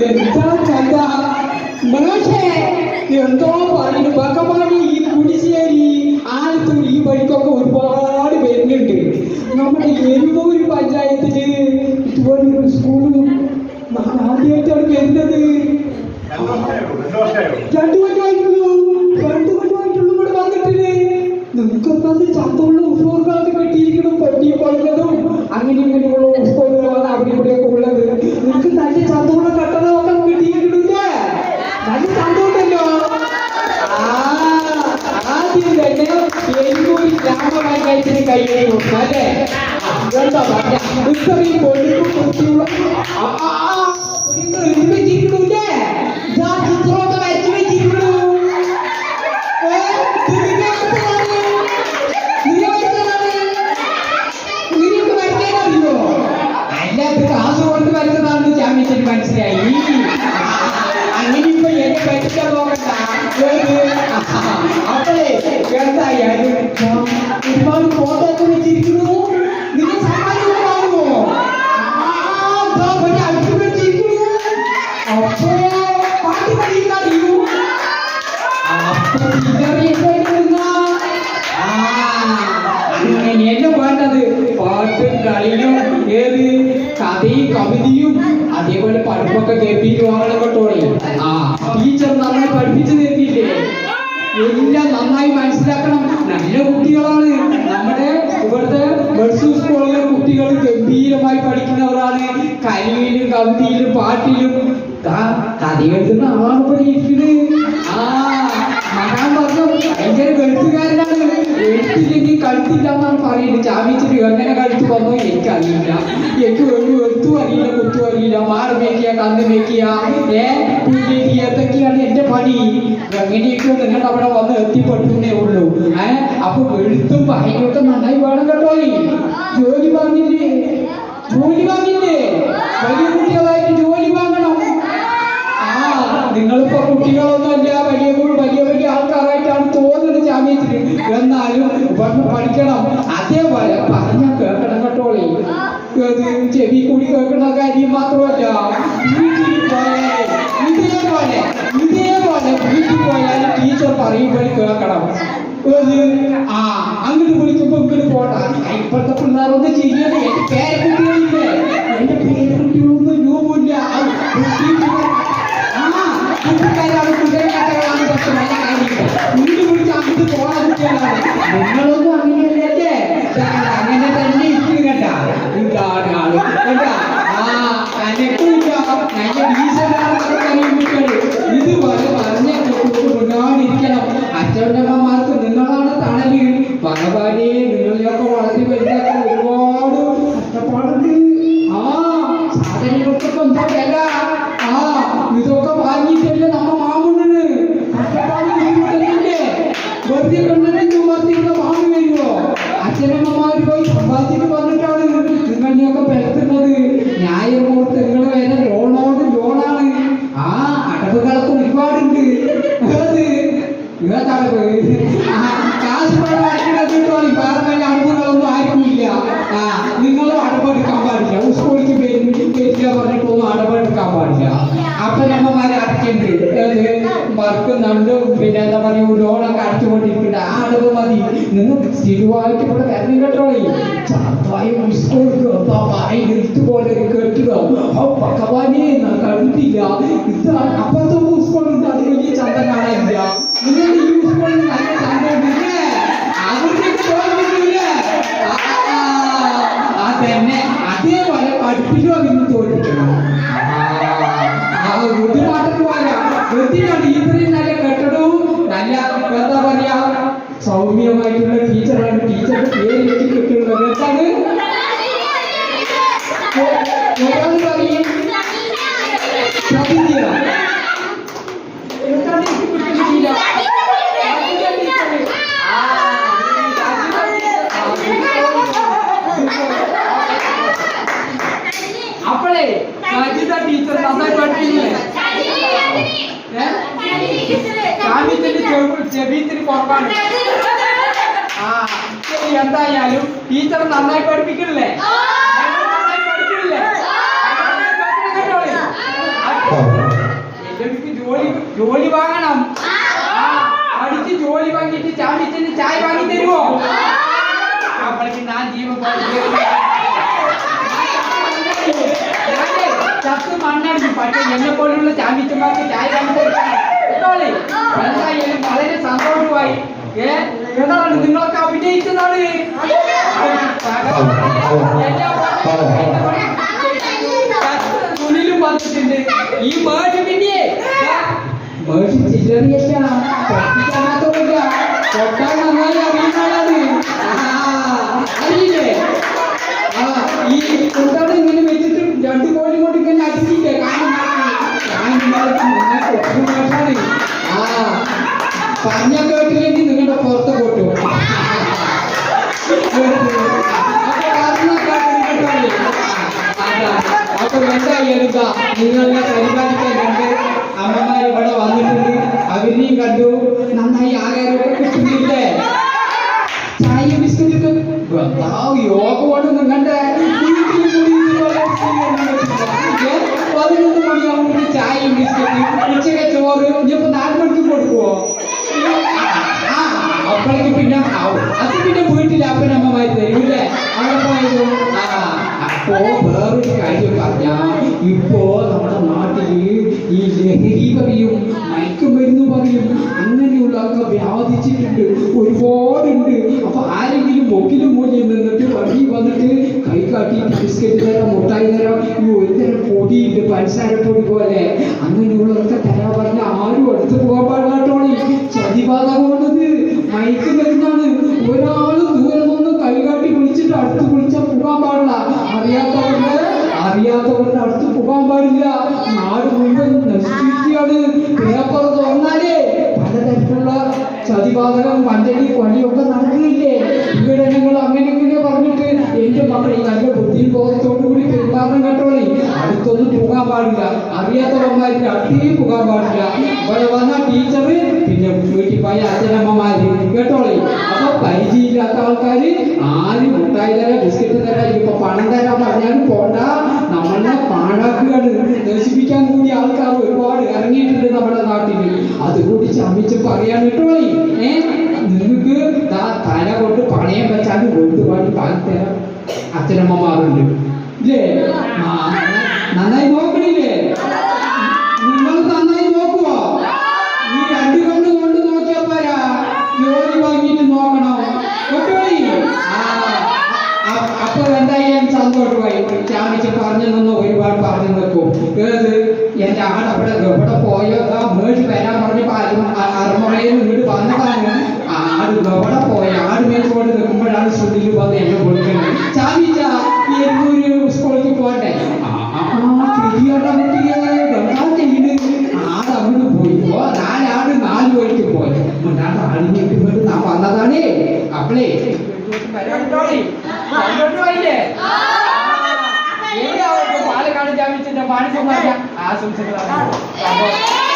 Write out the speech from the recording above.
കഥ മാഷേ എന്തോ പറയുന്നു ഭഗവാന് ഈ കുടിശ്ശേരി ആലത്തൂർ ഈ ഒരുപാട് വരുന്നുണ്ട് നമ്മുടെ എരുമൂര് പഞ്ചായത്തിൽ ഇതുപോലൊരു സ്കൂളും ആദ്യമായിട്ടാണ് വരുന്നത് ഇത്രയും കൊടുക്കും കുട്ടിയുള്ള ആ ആ ഗംഭീരമാണ് ആ. ടീച്ചർ നന്നായി പഠിപ്പിച്ചു തരുന്നില്ലേ? എല്ലാം നന്നായി മനസ്സിലാക്കണം. നല്ല കുട്ടികളാണ്. നമ്മുടെ ഇവിടുത്തെ ഗൾസ് സ്കൂളിലെ കുട്ടികൾ ഗംഭീരമായി പഠിക്കുന്നവരാണ് കലിയിലും കവിതയിലും പാട്ടിലും. കഥ എഴുതുന്ന ആളാണ് ഇവിടെ ഇരിക്കുന്നത്. ആ. കഴുത്തില്ല എന്നാണ് പറയുന്നത്. ചാമിച്ചിട്ട് എങ്ങനെ കഴുത്ത് വന്നോ എനിക്കറിയില്ല. എനിക്ക് ഒരു എഴുത്തും അറിയില്ല കുത്തും അറിയില്ല. മാറി മേക്കിയ കന്ന് മേക്കിയ. ഏ പുല്ലേക്ക് ഏതൊക്കെയാണ് എന്റെ പണി? എങ്ങനെയൊക്കെ നിങ്ങൾ അവിടെ വന്ന് എത്തിപ്പെട്ടേ ഉള്ളൂ. ഏ അപ്പൊ എഴുത്തും വായനയൊക്കെ നന്നായി വേണം കേട്ടോ ജോലി പറഞ്ഞില്ലേ? ജോലി വാങ്ങില്ലേ വലിയ കുട്ടികളായിട്ട് ജോലി വാങ്ങണം ആ നിങ്ങളിപ്പോ കുട്ടികളൊന്നുമല്ല വലിയ കു- വലിയ വലിയ ആൾക്കാരായിട്ടാണ് തോന്നുന്നത് ജാമ്യത്തിൽ ഇവിടുന്ന് പഠിക്കണം അതേപോലെ പറഞ്ഞ കേൾക്കണം കേട്ടോളി ചെവി കൂടി കേൾക്കുന്ന കാര്യം മാത്രമല്ല. വീട്ടിൽ പോയാൽ ഇതേപോലെ ഇതേപോലെ വീട്ടിൽ പോയാൽ ടീച്ചർ പറയുമ്പോൾ കേൾക്കണം. ആ അങ്ങോട്ട് വിളിക്കുമ്പോ ഇങ്ങോട്ട് പോട്ടെ ഇപ്പോഴത്തെ പിള്ളേരൊന്നും ചെയ്യണേ എന്റെ പേരക്കുട്ടികളില്ലേ എന്റെ പേരക്കുട്ടികളൊന്നും രൂപമില്ല. കുട്ടിക്കാരാണ് അങ്ങോട്ട് പക്ഷെ നല്ല വർക്ക് നടന്നു പിന്നെ എന്താ പറയുക ലോണൊക്കെ അടച്ചുകൊണ്ടിരിക്കുന്നുണ്ട് ആ അടവ് മതി നിങ്ങൾ സ്ഥിരമായിട്ട് ഇവിടെ വരണം കേട്ടോ ചാത്തായി ഇതുപോലെ കേട്ടുക ഓ ഭഗവാനെ ഞാൻ കണ്ടിട്ടില്ല ഇത് അപ്പുറത്തെ സ്കൂളുണ്ട് അത് വലിയ ചന്തം കാണാനില്ല നിങ്ങളുടെ ഈ സ്കൂളിൽ നല്ല തോന്നിട്ടില്ലേ അതന്നെ അതേപോലെ പഠിപ്പിക്കുക നിങ്ങൾ തോന്നിക്കണം ആ ബുദ്ധിമാറ്റം പോരാ ബുദ്ധിയാണ് ഇത്രയും നല്ല സൗമ്യമായിട്ടുള്ള ടീച്ചറാണ് ടീച്ചറുടെ പേര് എനിക്ക് കിട്ടുന്നത് എന്താണ് ഒരാൾ പറയും പ്രതിജ്ഞ എന്താണ് എനിക്ക് കിട്ടുന്നില്ല അപ്പോഴേ സജിത ടീച്ചർ നന്നായി പഠിപ്പിക്കില്ലേ കാമ്യത്തിന്റെ ചെവിത്തിന് കുറവാണ് ആ ശരി എന്തായാലും ടീച്ചർ നന്നായി പഠിപ്പിക്കില്ലേ നന്നായി പഠിപ്പിക്കില്ലേ കേട്ടോളി. ജോലി വാങ്ങണം. ആ, പഠിച്ച് ജോലി വാങ്ങിയിട്ട് ചാമ്പിച്ചിന് ചായ വാങ്ങി തരുമോ അപ്പോഴേക്ക് ഞാൻ ജീവൻ ചത്ത് മണ്ണടിക്കും പക്ഷെ എന്നെ പോലുള്ള ചാമ്പിച്ചന്മാർക്ക് ചായ വാങ്ങി കൊടുക്കണം കേട്ടോളെ എന്തായാലും വളരെ സന്തോഷമായി ഏ ഏതാണ് നിങ്ങളൊക്കെ അഭിനയിച്ചതാണ് സുനിലും വന്നിട്ടുണ്ട് ഈ മേഡ് പിന്നെ മേഡ് ചില്ലറിയല്ല അപ്പൊ എന്തായാലും ഇതാ നിങ്ങളെ പരിപാലിക്കാൻ രണ്ട് അമ്മമാർ ഇവിടെ വന്നിട്ടുണ്ട് അവരെയും കണ്ടു നന്നായി ആഹാരമൊക്കെ കിട്ടുന്നില്ലേ ചായ ബിസ്ക്കറ്റ് യോഗ കൊണ്ട് നിങ്ങളുടെ പതിനൊന്ന് മണിയാകുമ്പോൾ ചായയും ബിസ്ക്കറ്റ് ഉച്ചയ്ക്ക് ചോറ് ഇനിയിപ്പോ നാല് മണിക്ക് കൊടുക്കുവോ ആ, അപ്പോഴേക്ക് പിന്നെ ആവും അത് പിന്നെ വീട്ടിൽ അപ്പനമ്മമാര് അപ്പോ വേറൊരു കാര്യം പറഞ്ഞ ഇപ്പോ നമ്മുടെ നാട്ടിൽ ഈ ലഹരി പറയും മയക്കുമരുന്ന് പറയും അങ്ങനെയുള്ളതൊക്കെ വ്യാപിച്ചിട്ടുണ്ട് ഒരുപാടുണ്ട്. അപ്പൊ ആരെങ്കിലും മൊക്കിലും മൂല്യം നിന്നിട്ട് വഴി വന്നിട്ട് കൈ കാട്ടി ബിസ്ക്കറ്റ് തരാം മുട്ടായി തരാം ഈ ഒരു തരം പൊടിയുണ്ട് പഞ്ചസാര പൊടി പോലെ. അങ്ങനെയുള്ളതൊക്കെ തരാ പറഞ്ഞ ആരും അടുത്ത് പോകാൻ പാടില്ലാട്ടോളി ചതിബാധകമാണത് മയക്കുമരുന്നാണ്. ഒരാൾ ദൂരെ കൈ കൈകാട്ടി വിളിച്ചിട്ട് അടുത്ത് വിളിച്ചാൽ അറിയാത്തവരുടെ അടുത്ത് പോകാൻ പാടില്ല. നാട് മുഴുവൻ നശിപ്പിക്കുകയാണ്. പേപ്പർ തുറന്നാലേ പലതരത്തിലുള്ള ചതിബാധകം പഞ്ചടി പണിയൊക്കെ നടക്കുന്നില്ലേ? വിഘടനങ്ങൾ അങ്ങനെ ഇങ്ങനെ പറഞ്ഞിട്ട് എന്റെ മക്കൾ നല്ല ബുദ്ധിയും ബോധത്തോടു കൂടി പെരുമാറണം കേട്ടോളി അടുത്തൊന്നും പോകാൻ പാടില്ല. അറിയാത്തവന്മാർക്ക് അടുത്തേക്ക് പോകാൻ പാടില്ല. ഇവിടെ വന്ന ടീച്ചർ പിന്നെ വീട്ടിൽ പോയ അച്ഛനമ്മമാര് കേട്ടോളി അപ്പൊ പരിചയമില്ലാത്ത ആൾക്കാര് ആരും മുട്ടായി തരാം ബിസ്ക്കറ്റ് തരാം ഇപ്പൊ പണം തരാൻ പറഞ്ഞാലും പോണ്ട. നമ്മളെ പാഴാക്കുകയാണ്. നശിപ്പിക്കാൻ കൂടി ആൾക്കാർ ഒരുപാട് ഇറങ്ങിയിട്ടുണ്ട് നമ്മുടെ നാട്ടിൽ അതുകൂടി ചമിച്ച് പറയാൻ കിട്ടുമായി ഏ? നിങ്ങൾക്ക് തല കൊണ്ട് പണയം വെച്ചാൽ കൊണ്ടു പാടി പാൽ തരാം. അച്ഛനമ്മമാരുണ്ട്. ഇല്ലേ? നന്നായി നോക്കണില്ലേ? നിങ്ങൾ നന്നായി നോക്കുവോ ഈ രണ്ട് കണ്ണ് കൊണ്ട് നോക്കിയാ പോരാ ജോലി വാങ്ങിയിട്ട് നോക്കണം കേട്ടോളി ആ അ- അപ്പൊ എന്തായാലും സന്തോഷമായി ചാമിച്ച് പറഞ്ഞു നിന്നു ഒരുപാട് പറഞ്ഞു നിൽക്കും. ഏത് എന്റെ ആട് അവിടെ എവിടെ പോയോ? ആ മേടിച്ച് വരാൻ പറഞ്ഞപ്പോ അരമുറയിൽ ഇങ്ങോട്ട് വന്നതാണ് ആട് എവിടെ പോയ? ആട് മേടിച്ചുകൊണ്ട് നിൽക്കുമ്പോഴാണ് സുനിൽ വന്ന് എന്നെ കൊടുക്കുന്നത് ചാമിച്ച എരുന്നൂര് സ്കൂളിൽ പോട്ടെ ആ ശരിയാട്ടാ കുട്ടിയെ എന്താ ചെയ്യുന്നത്? ആട് അങ്ങോട്ട് പോയി. പോ നാലാട് നാല് വഴിക്ക് പോയി. മുന്നാട്ട് ആടിനെ ഇട്ടുകൊണ്ട് നാം വന്നതാണേ. അപ്പളേ Masuk masuk. Ah, sumsum lagi.